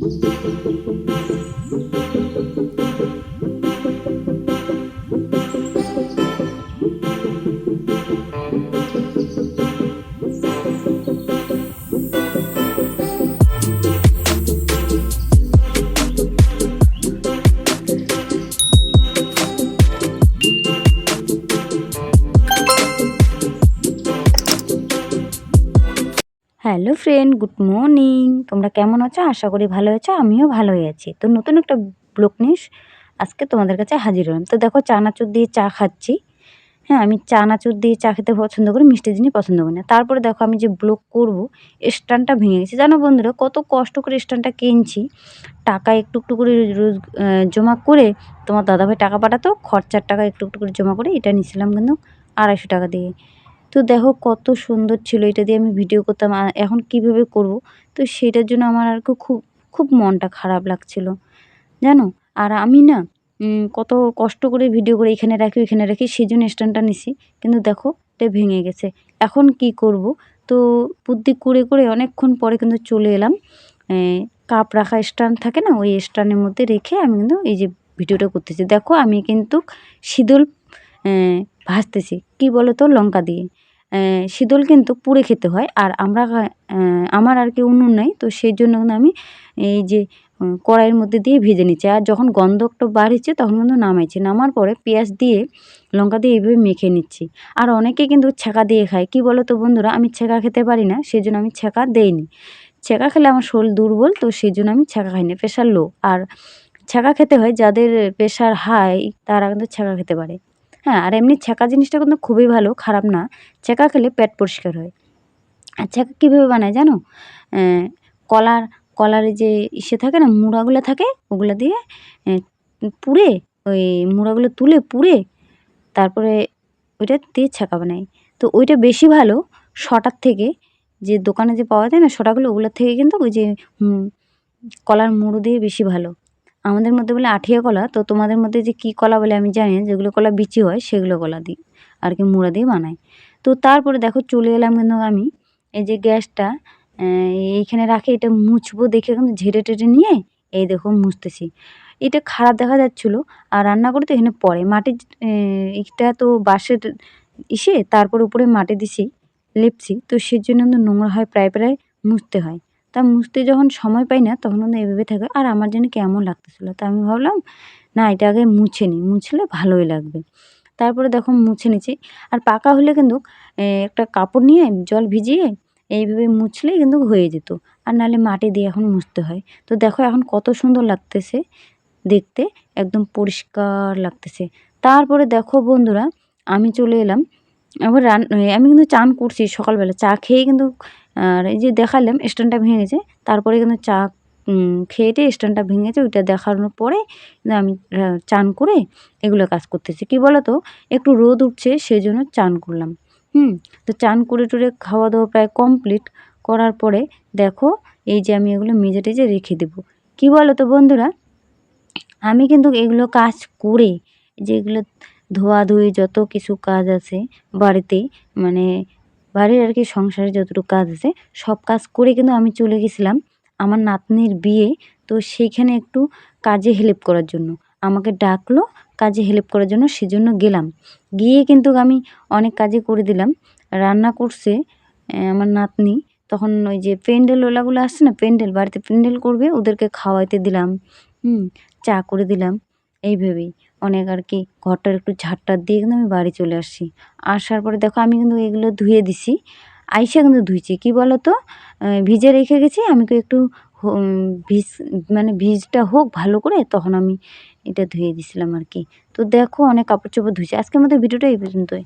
Música hello friend, good morning. তোমরা কেমন আছো? আশা করি ভালো আছো, আমিও ভালোই আছি। তো নতুন একটা ব্লগ নিয়ে আজকে তোমাদের কাছে হাজির হলাম। তো দেখো চানাচুর দিয়ে চা খাচ্ছি। হ্যাঁ আমি চানাচুর দিয়ে চা খেতে পছন্দ করি, মিষ্টি জিনিস পছন্দ করি না। তারপরে দেখো আমি যে ব্লগ করব, স্ট্যান্ডটা ভেঙে গেছে। জানো বন্ধুরা, কত কষ্ট করে স্ট্যান্ডটা কিনছি। টাকা একটু একটু করে রোজ জমা করে তোমার দাদাভাই টাকা পাঠাতো, খরচার টাকা একটু একটু করে জমা করে এটা নিয়েছিলাম কিন্তু আড়াইশো টাকা দিয়ে। তো দেখো কত সুন্দর ছিল এটা দিয়ে আমি ভিডিও করতাম, আর এখন কীভাবে করব? তো সেটার জন্য আমার আর খুব খুব মনটা খারাপ লাগছিল, জানো? আর আমি না কত কষ্ট করে ভিডিও করে এখানে রাখি, ওইখানে রাখি সেই জন্য স্ট্যান্ডটা নিছি, কিন্তু দেখো এটা ভেঙে গেছে। এখন কি করব? তো বুদ্ধি করে করে অনেকক্ষণ পরে কিন্তু চলে এলাম। কাপ রাখা স্ট্যান্ড থাকে না, ওই স্ট্যান্ডের মধ্যে রেখে আমি কিন্তু এই যে ভিডিওটা করতেছি। দেখো আমি কিন্তু শীতল ভাজতেছি। কি বলো তো লঙ্কা দিয়ে। শীতল কিন্তু পুড়ে খেতে হয়। আর আমরা আমার আর কি উনুন নাই, তো সেই জন্য আমি এই যে কড়াইয়ের মধ্যে দিয়ে ভেজে নিচ্ছি। আর যখন গন্ধ একটু বাড়ছে, তখন কিন্তু নামাইছি। নামার পরে পেঁয়াজ দিয়ে, লঙ্কা দিয়ে এইভাবে মেখে নিচ্ছি। আর অনেকে কিন্তু ছেঁকা দিয়ে খায়। কি বলো তো বন্ধুরা? আমি ছেঁকা খেতে পারি না, সেই জন্য আমি ছেঁকা দেইনি। ছেঁকা খেলে আমার শরীর দুর্বল, তো সেই জন্য আমি ছেঁকা খাই না প্রেশার লো। আর ছেঁকা খেতে হয়, যাদের প্রেশার হাই, তারা কিন্তু ছেঁকা খেতে পারে। হ্যাঁ আর এমনি ছ্যাঁকা জিনিসটা কিন্তু খুবই ভালো, খারাপ না। ছ্যাঁকা খেলে পেট পরিষ্কার হয়। আর ছ্যাঁকা কীভাবে বানায় জানো? কলার, কলারে যে ইসে থাকে না, মুড়াগুলো থাকে, ওগুলো দিয়ে পুড়ে, ওই মুড়াগুলো তুলে পুড়ে, তারপরে ওইটা দিয়ে ছ্যাঁকা বানাই তো ওইটা বেশি ভালো শটার থেকে, যে দোকানে যে পাওয়া যায় না শটাগুলো, ওগুলোর থেকে কিন্তু ওই যে কলার মুড়ো দিয়ে বেশি ভালো। আমাদের মধ্যে বলে আঠিয়া কলা, তো তোমাদের মধ্যে যে কী কলা বলে আমি জানি যেগুলো কলা বিচি হয় সেগুলো কলা দিই আর কি মুড়া দিয়ে বানাই। তো তারপরে দেখো চলে এলাম কিন্তু আমি, এই যে গ্যাসটা এইখানে রাখে, এটা মুছবো দেখে কিন্তু ঝেড়ে টেটে নিয়ে এই দেখো মুছতেছি। এটা খারাপ দেখা যাচ্ছিল, আর রান্না করতে এখানে পরে মাটির এটা তো বাঁশের ইসে, তারপর উপরে মাটি দিছি, লেপছি, তো সেই জন্য কিন্তু নোংরা হয়, প্রায় প্রায় মুছতে হয়। তা মুছতে যখন সময় পাই না, তখন কিন্তু এভাবে থাকে, আর আমার যেন কেমন লাগতেছিলো? তা আমি ভাবলাম, না, এটা আগে মুছে নিই মুছলে ভালোই লাগবে। তারপরে দেখো মুছে নিচ্ছি। আর পাকা হলে কিন্তু একটা কাপড় নিয়ে জল ভিজিয়ে এইভাবে মুছলেই কিন্তু হয়ে যেত। আর নাহলে মাটি দিয়ে এখন মুছতে হয়। তো দেখো এখন কত সুন্দর লাগতেছে দেখতে, একদম পরিষ্কার লাগতেছে। তারপরে দেখো বন্ধুরা, আমি চলে এলাম। আবার রান আমি কিন্তু চান করছি সকালবেলা। চা খেয়ে কিন্তু আর এই যে দেখালাম স্ট্যান্ডটা ভেঙে গেছে তারপরে কিন্তু চা খেয়ে টেয়ে স্ট্যান্ডটা ভেঙেছে, ওইটা দেখানোর পরে আমি চান করে এগুলো কাজ করতেছি। কী বলো তো একটু রোদ উঠছে সেই জন্য চান করলাম। হুম, তো চান করে টুরে খাওয়া দাওয়া প্রায় কমপ্লিট করার পরে দেখো, এই যে আমি এগুলো মেজে টেজে রেখে দেবো। কী বলো তো বন্ধুরা? আমি কিন্তু এগুলো কাজ করে যেগুলো ধোয়াধুয়ি যত কিছু কাজ আছে বাড়িতে মানে বাড়ির আর কি সংসারে যতটুকু কাজ আছে, সব কাজ করে কিন্তু আমি চলে গেছিলাম আমার নাতনির বিয়ে। তো সেইখানে একটু কাজে হেল্প করার জন্য। আমাকে ডাকলো কাজে হেল্প করার জন্য, সেজন্য গেলাম। গিয়ে কিন্তু আমি অনেক কাজে করে দিলাম। রান্না করছে আমার নাতনি। তখন ওই যে প্যান্ডেল ওলাগুলো আসছে না, প্যান্ডেল, বাড়িতে প্যান্ডেল করবে, ওদেরকে খাওয়াইতে দিলাম। হুম, চা করে দিলাম। এইভাবেই অনেক আর কি। ঘরটার একটু ঝাড়টার দিয়ে কিন্তু আমি বাড়ি চলে আসছি। আসার পরে দেখো আমি কিন্তু এগুলো ধুয়ে দিছি। আইসা কিন্তু ধুইছি। কি বলো তো ভিজে রেখে গেছি। আমি তো একটু ভিজ মানে ভিজটা হোক ভালো করে, তখন আমি এটা ধুয়ে দিছিলাম আর কি। তো দেখো অনেক কাপড় চোপড় ধুয়েছি আজকের মতো ভিডিওটা এই পর্যন্তই।